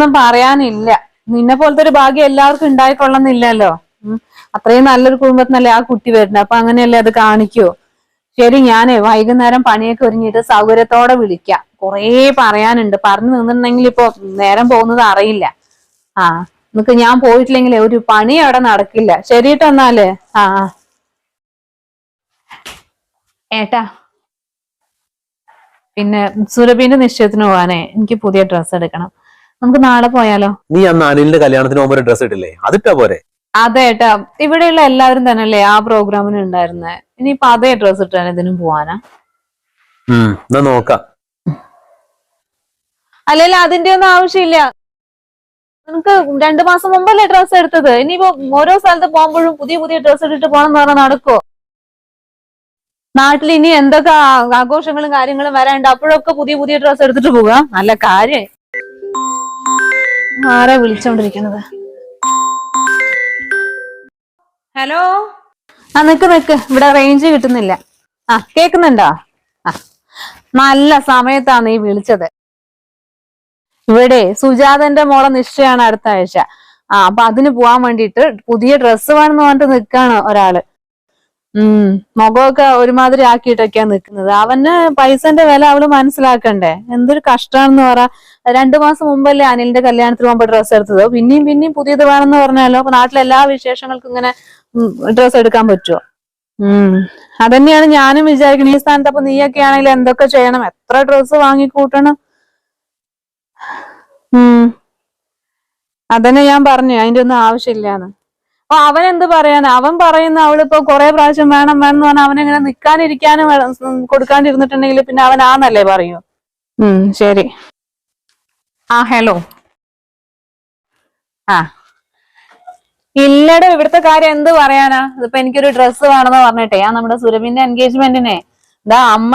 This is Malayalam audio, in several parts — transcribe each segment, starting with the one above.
ഒന്നും പറയാനില്ല. നിന്നെ പോലത്തെ ഒരു ഭാഗ്യം എല്ലാവർക്കും ഉണ്ടായിക്കൊള്ളുന്നില്ലല്ലോ. അത്രയും നല്ലൊരു കുടുംബത്തിനല്ലേ ആ കുട്ടി വരുന്നത്? അപ്പൊ അങ്ങനെയല്ലേ അത് കാണിക്കോ? ശരി ഞാനേ വൈകുന്നേരം പണിയൊക്കെ ഒരുങ്ങിയിട്ട് സൗകര്യത്തോടെ വിളിക്കാം. കുറേ പറയാനുണ്ട്. പറഞ്ഞു നിന്നിട്ടുണ്ടെങ്കിൽ ഇപ്പൊ നേരം പോകുന്നത് അറിയില്ല. ആ നിനക്ക് ഞാൻ പോയിട്ടില്ലെങ്കിൽ ഒരു പണി അവിടെ നടക്കില്ല. ശരിട്ടോ എന്നാൽ. ആ. ഏട്ടാ. പിന്നെ സുരഭിന്റെ നിശ്ചയത്തിന് പോവാനേ എനിക്ക് പുതിയ ഡ്രസ്സ് എടുക്കണം. നമുക്ക് നാളെ പോയാലോ? നീ അന്ന് അനിലിന്റെ കല്യാണത്തിന് പോകുമ്പോ ഒരു ഡ്രസ് ഇട്ടില്ലേ? അതിട്ടാ പോരെ? അതെ ഏട്ടാ. ഇവിടെയുള്ള എല്ലാവരും തന്നെ അല്ലേ ആ പ്രോഗ്രാമിന് ഉണ്ടായിരുന്നെ. ഇനിയിപ്പൊ അതേ ഡ്രസ് ഇട്ടാണ് ഇതിനും പോവാനാ. ഉം എന്നാ നോക്കാം. അല്ലല്ല അതിന്റെ ഒന്നും ആവശ്യമില്ല. നിനക്ക് രണ്ടു മാസം മുമ്പല്ലേ ഡ്രസ് എടുത്തത്? ഇനിയിപ്പോ ഓരോ സ്ഥലത്ത് പോകുമ്പോഴും പുതിയ പുതിയ ഡ്രസ് ഇട്ടിട്ട് പോകണം എന്ന് പറഞ്ഞാൽ നടക്കോ നാട്ടിൽ ഇനി എന്തൊക്കെ ആ- ആഘോഷങ്ങളും കാര്യങ്ങളും വരാനുണ്ട്. അപ്പോഴൊക്കെ പുതിയ പുതിയ ഡ്രസ് എടുത്തിട്ട് പോവുക നല്ല കാര്യം ആരാ വിളിച്ചോണ്ടിരിക്കണത് ഹലോ? ആ നിക്ക് നിക്ക്. ഇവിടെ റേഞ്ച് കിട്ടുന്നില്ല. ആ കേക്കുന്നുണ്ടോ? ആ. നല്ല സമയത്താണ് നീ വിളിച്ചത്. ഇവിടെ സുജാതന്റെ മോളെ നിശ്ചയാണ് അടുത്ത ആഴ്ച. ആ അപ്പൊ അതിന് പോവാൻ വേണ്ടിയിട്ട് പുതിയ ഡ്രസ്സ് വേണമെന്ന് പറഞ്ഞിട്ട് നിക്കാണ് ഒരാൾ. മുഖമൊക്കെ ഒരുമാതിരി ആക്കിയിട്ടൊക്കെയാ നിക്കുന്നത് അവന് പൈസന്റെ വില അവൾ മനസ്സിലാക്കണ്ടേ? എന്തൊരു കഷ്ടാണെന്ന് പറ. രണ്ടു മാസം മുമ്പല്ലേ അനിലിന്റെ കല്യാണത്തിന് മുമ്പ് ഡ്രസ്സ് എടുത്തത്. പിന്നെയും പിന്നെയും പുതിയത് വേണമെന്ന് പറഞ്ഞാലോ? അപ്പൊ നാട്ടിലെ എല്ലാ വിശേഷങ്ങൾക്കും ഇങ്ങനെ ഡ്രസ്സ് എടുക്കാൻ പറ്റുമോ ഉം. അതന്നെയാണ് ഞാനും വിചാരിക്കുന്നത് ഈ സ്ഥാനത്ത് അപ്പൊ നീയൊക്കെ ആണെങ്കിൽ എന്തൊക്കെ ചെയ്യണം? എത്ര ഡ്രസ്സ് വാങ്ങിക്കൂട്ടണം? ഉം. അതന്നെ ഞാൻ പറഞ്ഞു. അതിന്റെ ഒന്നും ആവശ്യമില്ലാന്ന്. അപ്പൊ അവൻ എന്ത് പറയാൻ അവൻ പറയുന്ന അവളിപ്പോ കുറെ പ്രാവശ്യം വേണം വേണം എന്ന് പറഞ്ഞാൽ അവനെങ്ങനെ നിക്കാനിരിക്കാനും കൊടുക്കാണ്ടിരുന്നിട്ടുണ്ടെങ്കിൽ പിന്നെ അവൻ ആന്നല്ലേ പറയൂ? ഉം ശരി. ആ ഹലോ. ആ. ഇല്ലടോ ഇവിടുത്തെ കാര്യം എന്ത് പറയാനാ? ഇതിപ്പോ എനിക്കൊരു ഡ്രസ്സ് വേണമെന്ന് പറഞ്ഞിട്ടേ ആ നമ്മുടെ സുരഭിന്റെ എൻഗേജ്മെന്റിനെ ഇതാ അമ്മ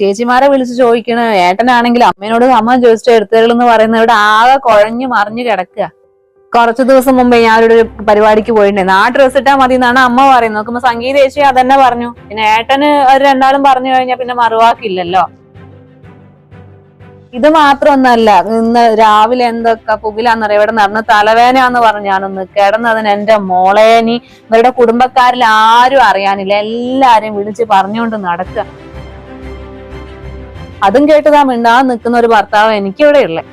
ചേച്ചിമാരെ വിളിച്ച് ചോദിക്കണ. ഏട്ടനാണെങ്കിൽ അമ്മേനോട് അമ്മ ചോദിച്ചിട്ട് എടുത്തരുള്ളെന്ന് പറയുന്ന ഇവിടെ ആകെ കുഴഞ്ഞു മറിഞ്ഞു കിടക്കുക. കുറച്ചു ദിവസം മുമ്പേ ഞാനൊരു പരിപാടിക്ക് പോയിട്ടുണ്ടായിരുന്നു ആ ഡ്രസ്സ് ഇട്ടാ മതി എന്നാണ് അമ്മ പറയുന്നത്. നോക്കുമ്പോ സംഗീത ചേച്ചി അതന്നെ പറഞ്ഞു. പിന്നെ ഏട്ടന് അവർ രണ്ടാളും പറഞ്ഞു കഴിഞ്ഞാൽ പിന്നെ മറുവാക്കില്ലല്ലോ. ഇത് മാത്രമൊന്നല്ല ഇന്ന് രാവിലെ എന്തൊക്കെ പുകിലാന്നറിയാം? ഇവിടെ നടന്ന തലവേനാന്ന് പറഞ്ഞാണെന്ന് കിടന്നതിന് എന്റെ മോളേനി ഇവരുടെ കുടുംബക്കാരിൽ ആരും അറിയാനില്ല. എല്ലാരും വിളിച്ച് പറഞ്ഞുകൊണ്ട് നടക്കുക. അതും കേട്ടതാ മിണ്ടാ നിൽക്കുന്ന ഒരു ഭർത്താവ് എനിക്കിവിടെ ഉള്ളേ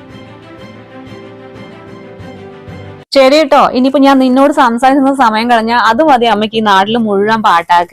ശരി കേട്ടോ ഇനിയിപ്പോ ഞാൻ നിന്നോട് സംസാരിക്കുന്ന സമയം കളഞ്ഞാൽ അത് മതി അമ്മയ്ക്ക് ഈ നാട്ടിൽ മുഴുവൻ പാട്ടാക്കി